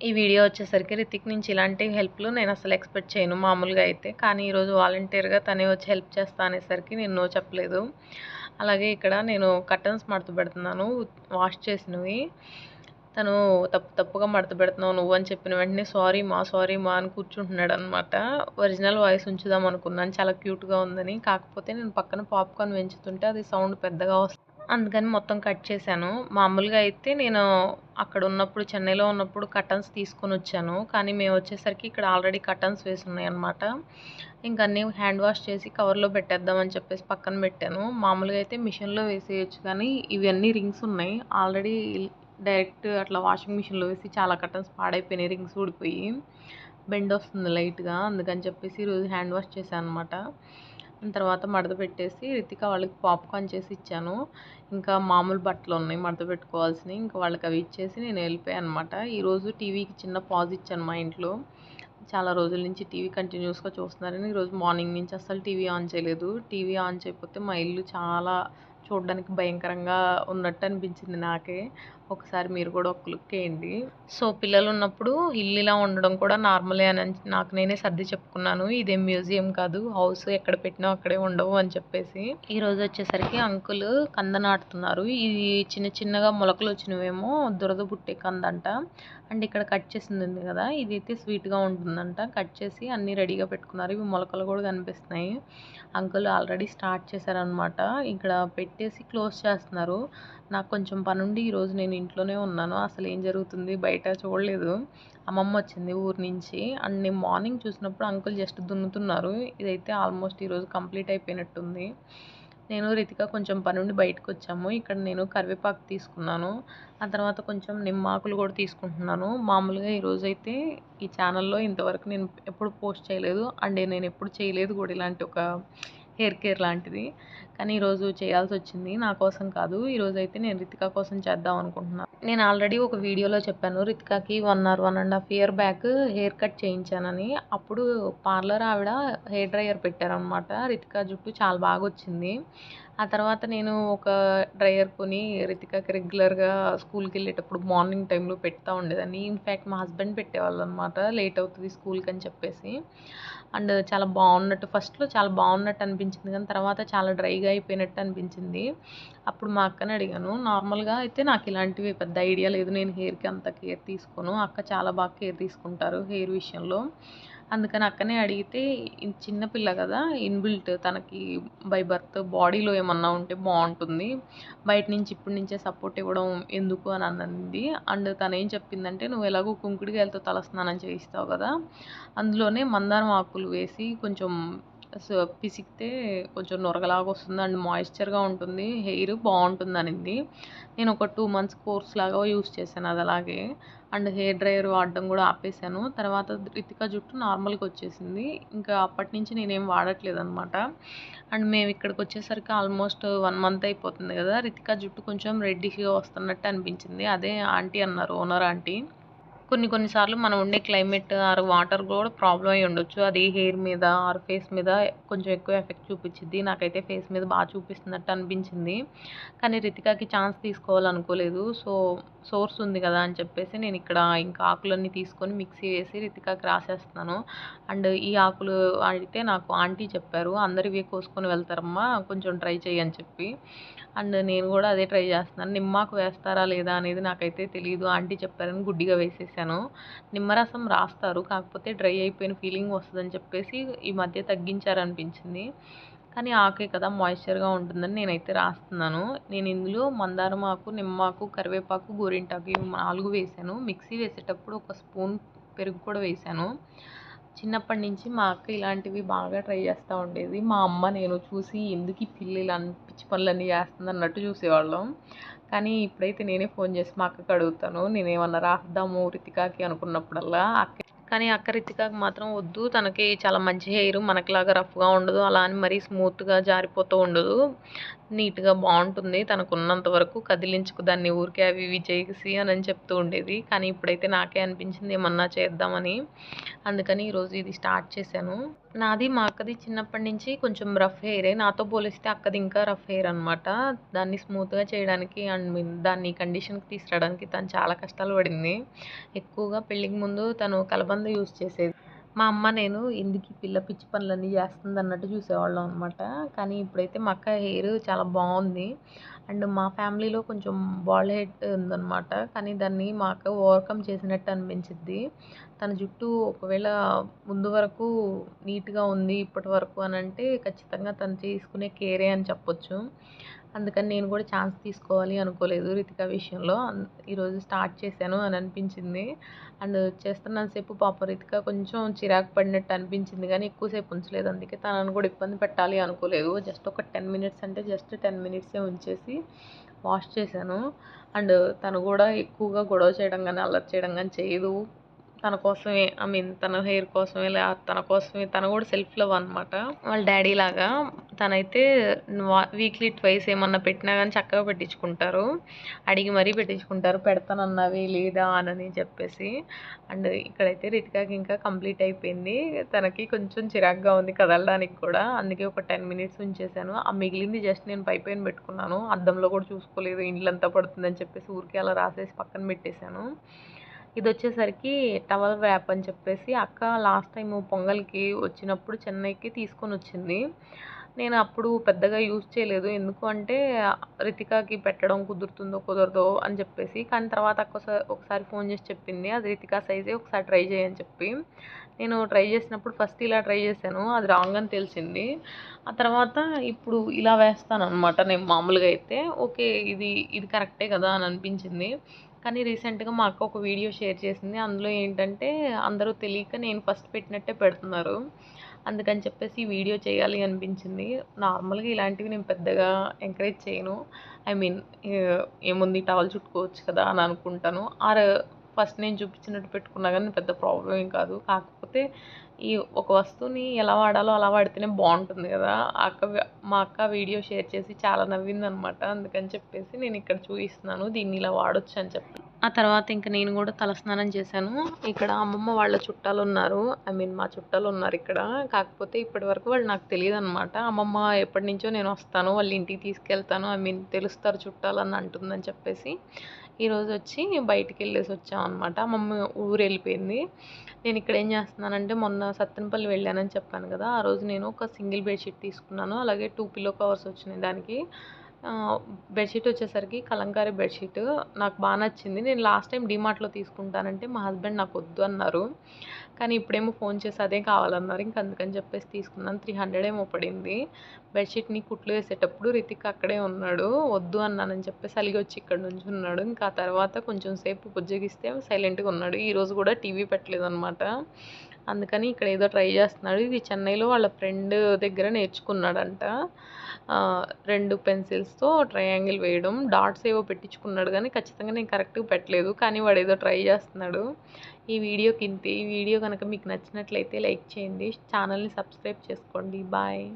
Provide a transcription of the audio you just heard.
ఈ వీడియో వచ్చేసరికి రితిక్ నుంచి ఇలాంటి హెల్ప్లు నేను అసలు ఎక్స్పెక్ట్ చేయను మామూలుగా అయితే. కానీ ఈరోజు వాలంటీర్గా తనే వచ్చి హెల్ప్ చేస్తా అనేసరికి నేను నో చెప్పలేదు. అలాగే ఇక్కడ నేను కర్టన్స్ మడత పెడుతున్నాను వాష్ చేసినవి. తను తప్పు తప్పుగా మడత పెడుతున్నావు నువ్వు అని చెప్పిన వెంటనే సారీ మా సారీ మా అని కూర్చుంటున్నాడు అనమాట ఒరిజినల్ వాయిస్ ఉంచుదాం అనుకున్నాను చాలా క్యూట్గా ఉందని. కాకపోతే నేను పక్కన పాప్కార్న్ పెంచుతుంటే అది సౌండ్ పెద్దగా వస్తుంది అందుకని మొత్తం కట్ చేశాను. మామూలుగా అయితే నేను అక్కడ ఉన్నప్పుడు చెన్నైలో ఉన్నప్పుడు కటన్స్ తీసుకొని వచ్చాను. కానీ మేము వచ్చేసరికి ఇక్కడ ఆల్రెడీ కటన్స్ వేసి ఉన్నాయి అనమాట ఇంకా అన్నీ హ్యాండ్ వాష్ చేసి కవర్లో పెట్టేద్దామని చెప్పేసి పక్కన పెట్టాను. మామూలుగా అయితే మిషన్లో వేసేయచ్చు కానీ ఇవన్నీ రింగ్స్ ఉన్నాయి. ఆల్రెడీ డైరెక్ట్ అట్లా వాషింగ్ మిషన్లో వేసి చాలా కటన్స్ పాడైపోయినాయి రింగ్స్ ఊడిపోయి. బెండ్ వస్తుంది లైట్గా. అందుకని చెప్పేసి ఈరోజు హ్యాండ్ వాష్ చేశాను అనమాట తర్వాత మడత పెట్టేసి రితిక వాళ్ళకి పాప్కార్న్ చేసి ఇచ్చాను. ఇంకా మామూలు బట్టలు ఉన్నాయి మడత పెట్టుకోవాల్సినవి. ఇంకా వాళ్ళకి అవి ఇచ్చేసి నేను వెళ్ళిపోయాను అనమాట ఈరోజు టీవీకి చిన్న పాజ్ ఇచ్చాను మా ఇంట్లో. చాలా రోజుల నుంచి టీవీ కంటిన్యూస్గా చూస్తున్నారని ఈరోజు మార్నింగ్ నుంచి అసలు టీవీ ఆన్ చేయలేదు. టీవీ ఆన్ చేయకపోతే మా ఇల్లు చాలా చూడడానికి భయంకరంగా ఉన్నట్టు అనిపించింది నాకే. ఒకసారి మీరు కూడా ఒక లుక్ వేయండి. సో పిల్లలు ఉన్నప్పుడు ఇల్లు ఇలా ఉండడం కూడా నార్మలే అని నాకు నేనే సర్ది చెప్పుకున్నాను. ఇదేం మ్యూజియం కాదు హౌస్ ఎక్కడ పెట్టినా అక్కడే ఉండవు అని చెప్పేసి. ఈ రోజు వచ్చేసరికి అంకుల్ కంద నాటుతున్నారు. ఇది చిన్న చిన్నగా మొలకలు వచ్చినవేమో దురద పుట్టే కంద అంట అండ్ ఇక్కడ కట్ చేసింది ఉంది కదా ఇది అయితే స్వీట్గా ఉంటుందంట. కట్ చేసి అన్నీ రెడీగా పెట్టుకున్నారు. ఇవి మొలకలు కూడా కనిపిస్తున్నాయి. అంకుల్ ఆల్రెడీ స్టార్ట్ చేశారనమాట ఇక్కడ పెట్టేసి క్లోజ్ చేస్తున్నారు. నాకు కొంచెం పనుండి ఈరోజు నేను ఇంట్లోనే ఉన్నాను. అసలు ఏం జరుగుతుంది? బయట చూడలేదు. అమ్మమ్మ వచ్చింది ఊరి నుంచి. అండ్ నేను మార్నింగ్ చూసినప్పుడు అంకుల్ జస్ట్ దున్నుతున్నారు. ఇదైతే ఆల్మోస్ట్ ఈరోజు కంప్లీట్ అయిపోయినట్టుంది. నేను రితిక కొంచెం పనుండి బయటకు వచ్చాము ఇక్కడ నేను కరివేపాకు తీసుకున్నాను. ఆ తర్వాత కొంచెం నిమ్మాకులు కూడా తీసుకుంటున్నాను. మామూలుగా ఈరోజు అయితే ఈ ఛానల్లో ఇంతవరకు నేను ఎప్పుడు పోస్ట్ చేయలేదు. అండ్ నేను ఎప్పుడు చేయలేదు కూడా ఇలాంటి ఒక హెయిర్ కేర్ లాంటిది. కానీ ఈరోజు చేయాల్సి వచ్చింది. నా కోసం కాదు. ఈరోజు అయితే నేను రితికా కోసం చేద్దాం అనుకుంటున్నాను నేను ఆల్రెడీ ఒక వీడియోలో చెప్పాను. రితికాకి one or one and half year back hair cut చేయించానని. అప్పుడు పార్లర్ ఆవిడ హెయిర్ డ్రైయర్ పెట్టారనమాట రితికా జుట్టు చాలా బాగా వచ్చింది. ఆ తర్వాత నేను ఒక డ్రైయర్ కొని రితికాకి రెగ్యులర్గా స్కూల్కి వెళ్ళేటప్పుడు మార్నింగ్ టైంలో పెడతా ఉండేదాన్ని. ఇన్ఫ్యాక్ట్ మా హస్బెండ్ పెట్టేవాళ్ళు అనమాట లేట్ అవుతుంది స్కూల్కి అని చెప్పేసి. అండ్ చాలా బాగున్నట్టు ఫస్ట్లో చాలా బాగున్నట్టు అనిపించింది కానీ తర్వాత చాలా డ్రైగా అయిపోయినట్టు అనిపించింది. అప్పుడు మా అక్కని అడిగాను నార్మల్గా అయితే నాకు ఇలాంటివి పెద్ద ఐడియా లేదు నేను హెయిర్కి అంత కేర్ తీసుకోను అక్క చాలా బాగా కేర్ తీసుకుంటారు హెయిర్ విషయంలో. అందుకని అక్కనే అడిగితే చిన్నపిల్ల కదా ఇన్బిల్ట్ తనకి బై బర్త్ బాడీలో ఏమన్నా ఉంటే బాగుంటుంది. బయట నుంచి ఇప్పటి నుంచే సపోర్ట్ ఇవ్వడం ఎందుకు? అని అన్నది. అండ్ తను ఏం చెప్పిందంటే నువ్వు ఎలాగో కుంకుడికాయలతో తలస్నానం చేయిస్తావు కదా అందులోనే మందారం ఆకులు వేసి కొంచెం పిసికితే కొంచెం నొరగలాగా వస్తుంది అండ్ మాయిశ్చర్గా ఉంటుంది. హెయిర్ బాగుంటుంది అనింది నేను ఒక టూ మంత్స్ కోర్స్ లాగా యూస్ చేశాను అది అలాగే. అండ్ హెయిర్ డ్రైయర్ వాడడం కూడా ఆపేసాను తర్వాత రితిక జుట్టు నార్మల్గా వచ్చేసింది. ఇంకా అప్పటి నుంచి నేనేం వాడట్లేదు అనమాట అండ్ మేము ఇక్కడికి వచ్చేసరికి ఆల్మోస్ట్ వన్ మంత్ అయిపోతుంది కదా. రితిక జుట్టు కొంచెం రెడ్డిగా వస్తున్నట్టు అనిపించింది. అదే ఆంటీ అన్నారు ఓనర్ ఆంటీ. కొన్ని కొన్నిసార్లు మనం ఉండే క్లైమేట్ ఆర్ వాటర్ కూడా ప్రాబ్లం అయి ఉండొచ్చు. అది హెయిర్ మీద ఆర్ ఫేస్ మీద కొంచెం ఎక్కువ ఎఫెక్ట్ చూపించింది నాకైతే ఫేస్ మీద బాగా చూపిస్తున్నట్టు అనిపించింది. కానీ రితికాకి ఛాన్స్ తీసుకోవాలనుకోలేదు. సో సోర్స్ ఉంది కదా అని చెప్పేసి నేను ఇక్కడ ఇంకా ఆకులన్నీ తీసుకొని మిక్సీ వేసి రితికాకి రాసేస్తున్నాను. అండ్ ఈ ఆకులు అయితే నాకు ఆంటీ చెప్పారు అందరివి కోసుకొని వెళ్తారమ్మా కొంచెం ట్రై చేయని చెప్పి. అండ్ నేను కూడా అదే ట్రై చేస్తున్నాను. నిమ్మాకు వేస్తారా లేదా అనేది నాకైతే తెలియదు ఆంటీ చెప్పారని గుడ్డిగా వేసేసాను. నిమ్మరసం రాస్తారు. కాకపోతే డ్రై అయిపోయిన ఫీలింగ్ వస్తుందని చెప్పేసి ఈ మధ్య తగ్గించారనిపించింది. కానీ ఆకే కదా మాయిశ్చర్గా ఉంటుందని నేనైతే రాస్తున్నాను. నేను ఇందులో మందారం ఆకు నిమ్మాకు కరివేపాకు గోరింటాకు ఇవి నాలుగు వేసాను. మిక్సీ వేసేటప్పుడు ఒక స్పూన్ పెరుగు కూడా వేసాను. చిన్నప్పటి నుంచి మా అక్క ఇలాంటివి బాగా ట్రై చేస్తూ ఉండేది. మా అమ్మ నేను చూసి ఎందుకు ఈ పిల్ల ఇలా పిచ్చి పనులన్నీ చేస్తుంది అన్నట్టు చూసేవాళ్ళం. కానీ ఇప్పుడైతే నేనే ఫోన్ చేసి మా అక్కకి అడుగుతాను నేనేమన్నా రాద్దాము రితికాకి అనుకున్నప్పుడల్లా? అక్క కానీ అక్క రితికాకి మాత్రం వద్దు. తనకి చాలా మంచి హెయిర్ మనకిలాగా రఫ్గా ఉండదు. అలా అని మరీ స్మూత్గా జారిపోతూ ఉండదు. నీట్గా బాగుంటుంది. తనకు ఉన్నంత వరకు కదిలించుకు దాన్ని ఊరికే అవి ఇవి చేసి అని అని చెప్తూ ఉండేది. కానీ ఇప్పుడైతే నాకే అనిపించింది ఏమన్నా చేద్దామని. అందుకని ఈరోజు ఇది స్టార్ట్ చేశాను. నాది మా అక్కది చిన్నప్పటి నుంచి కొంచెం రఫ్ హెయిరే. నాతో పోలిస్తే అక్కది ఇంకా రఫ్ హెయిర్ అనమాట దాన్ని స్మూత్గా చేయడానికి అండ్ దాన్ని కండిషన్కి తీసుకురావడానికి తను చాలా కష్టాలు పడింది. ఎక్కువగా పెళ్ళికి ముందు తను కలబంద యూస్ చేసేది. మా అమ్మ నేను ఎందుకు పిల్ల పిచ్చి పనులన్నీ చేస్తుంది అన్నట్టు చూసేవాళ్ళం అనమాట కానీ ఇప్పుడైతే మా అక్క హెయిర్ చాలా బాగుంది. అండ్ మా ఫ్యామిలీలో కొంచెం బాల్ హెడ్ ఉందన్నమాట. కానీ దాన్ని మా అక్క ఓవర్కమ్ చేసినట్టు అనిపించింది తన జుట్టు ఒకవేళ ముందు వరకు నీట్గా ఉంది ఇప్పటి వరకు అని అంటే ఖచ్చితంగా తను తీసుకునే కేరే అని చెప్పొచ్చు. అందుకని నేను కూడా ఛాన్స్ తీసుకోవాలి అనుకోలేదు రితిక విషయంలో. ఈరోజు స్టార్ట్ చేశాను అని అనిపించింది. అండ్ చేస్తున్నంతసేపు పాప రితిక కొంచెం చిరాకు పడినట్టు అనిపించింది కానీ ఎక్కువసేపు ఉంచలేదు. అందుకే తనను కూడా ఇబ్బంది పెట్టాలి అనుకోలేదు. జస్ట్ ఒక టెన్ మినిట్స్ అంటే జస్ట్ టెన్ మినిట్సే ఉంచేసి వాష్ చేశాను. అండ్ తను కూడా ఎక్కువగా గొడవ చేయడం కానీ అల్లరి చేయడం కానీ చేయదు. తన కోసమే ఐ మీన్ తన హెయిర్ కోసమే లే తన కోసమే తను కూడా సెల్ఫ్ లవ్ అనమాట వాళ్ళ డాడీ లాగా తనైతే వీక్లీ ట్వైస్ ఏమన్నా పెట్టినా కానీ చక్కగా పెట్టించుకుంటారు. అడిగి మరీ పెట్టించుకుంటారు. పెడతానన్నవి లేదా అని చెప్పేసి. అండ్ ఇక్కడైతే రితికాకి ఇంకా కంప్లీట్ అయిపోయింది. తనకి కొంచెం చిరాగ్గా ఉంది కదలడానికి కూడా. అందుకే ఒక టెన్ మినిట్స్ ఉంచేసాను ఆ మిగిలింది జస్ట్ నేను పై పైన పెట్టుకున్నాను. అద్దంలో కూడా చూసుకోలేదు. ఇండ్లంతా పడుతుందని చెప్పేసి ఊరికే అలా రాసేసి పక్కన పెట్టేశాను. ఇది వచ్చేసరికి టవల్ వ్యాప్ అని చెప్పేసి అక్క లాస్ట్ టైం పొంగల్కి వచ్చినప్పుడు చెన్నైకి తీసుకొని వచ్చింది. నేను అప్పుడు పెద్దగా యూజ్ చేయలేదు. ఎందుకు అంటే రితికాకి పెట్టడం కుదురుతుందో కుదరదో అని చెప్పేసి. కానీ తర్వాత ఒకసారి ఒకసారి ఫోన్ చేసి చెప్పింది. అది రితికా సైజే ఒకసారి ట్రై చేయని చెప్పి. నేను ట్రై చేసినప్పుడు ఫస్ట్ ఇలా ట్రై చేశాను. అది రాంగ్ అని తెలిసింది. ఆ తర్వాత ఇప్పుడు ఇలా వేస్తాను అనమాట నేను మామూలుగా అయితే ఓకే ఇది ఇది కరెక్టే కదా అని అనిపించింది. కానీ రీసెంట్గా మా అక్క ఒక వీడియో షేర్ చేసింది. అందులో ఏంటంటే అందరూ తెలియక నేను ఫస్ట్ పెట్టినట్టే పెడుతున్నారు. అందుకని చెప్పేసి ఈ వీడియో చేయాలి అనిపించింది. నార్మల్గా ఇలాంటివి నేను పెద్దగా ఎంకరేజ్ చేయను. ఐ మీన్ ఏముంది టవల్ చుట్టుకోవచ్చు కదా అని అనుకుంటాను. ఆర్ ఫస్ట్ నేను చూపించినట్టు పెట్టుకున్నా కానీ పెద్ద ప్రాబ్లం ఏం కాదు. కాకపోతే ఈ ఒక వస్తువుని ఎలా వాడాలో అలా వాడితేనే బాగుంటుంది కదా. అక్క మా అక్క వీడియో షేర్ చేసి చాలా నవ్వింది అనమాట అందుకని చెప్పేసి నేను ఇక్కడ చూపిస్తున్నాను దీన్ని ఇలా వాడొచ్చు అని చెప్పి. ఆ తర్వాత ఇంకా నేను కూడా తలస్నానం చేశాను. ఇక్కడ అమ్మమ్మ వాళ్ళ చుట్టాలు ఉన్నారు. ఐ మీన్ మా చుట్టాలు ఉన్నారు ఇక్కడ. కాకపోతే ఇప్పటి వరకు వాళ్ళు నాకు తెలియదు అనమాట అమ్మమ్మ ఎప్పటి నుంచో నేను వస్తాను వాళ్ళ ఇంటికి తీసుకెళ్తాను ఐ మీన్ తెలుస్తారు చుట్టాలు అని అంటుందని చెప్పేసి ఈరోజు వచ్చి బయటికి వెళ్ళేసి వచ్చాం అనమాట అమ్మమ్మ ఊరు వెళ్ళిపోయింది. నేను ఇక్కడ ఏం చేస్తున్నానంటే మొన్న సత్తెనపల్లి వెళ్ళానని చెప్పాను కదా ఆ రోజు నేను ఒక సింగిల్ బెడ్షీట్ తీసుకున్నాను. అలాగే టూ పిల్లో కవర్స్ వచ్చినాయి దానికి. బెడ్షీట్ వచ్చేసరికి కలంకారీ బెడ్షీట్. నాకు బాగా నచ్చింది. నేను లాస్ట్ టైం డిమార్ట్లో తీసుకుంటానంటే మా హస్బెండ్ నాకు వద్దు అన్నారు. కానీ ఇప్పుడేమో ఫోన్ చేసి అదే కావాలన్నారు. ఇంక అందుకని చెప్పేసి తీసుకున్నాను. త్రీ హండ్రెడ్ ఏమో పడింది. బెడ్షీట్ని కుట్లు వేసేటప్పుడు రితిక్ అక్కడే ఉన్నాడు. వద్దు అన్నానని చెప్పేసి అలిగి వచ్చి ఇక్కడ నుంచి ఉన్నాడు. ఇంకా ఆ తర్వాత కొంచెం సేపు బుజ్జగిస్తే సైలెంట్గా ఉన్నాడు. ఈరోజు కూడా టీవీ పెట్టలేదు అనమాట అందుకని ఇక్కడ ఏదో ట్రై చేస్తున్నాడు. ఇది చెన్నైలో వాళ్ళ ఫ్రెండ్ దగ్గర నేర్చుకున్నాడంట. రెండు పెన్సిల్స్తో ట్రయాంగిల్ వేయడం డాట్స్ ఏవో పెట్టించుకున్నాడు కానీ ఖచ్చితంగా నేను కరెక్ట్గా పెట్టలేదు. కానీ వాడు ఏదో ట్రై చేస్తున్నాడు. ఈ వీడియోకి ఇంతే. ఈ వీడియో కనుక మీకు నచ్చినట్లయితే లైక్ చేయండి. ఛానల్ని సబ్స్క్రైబ్ చేసుకోండి. బాయ్.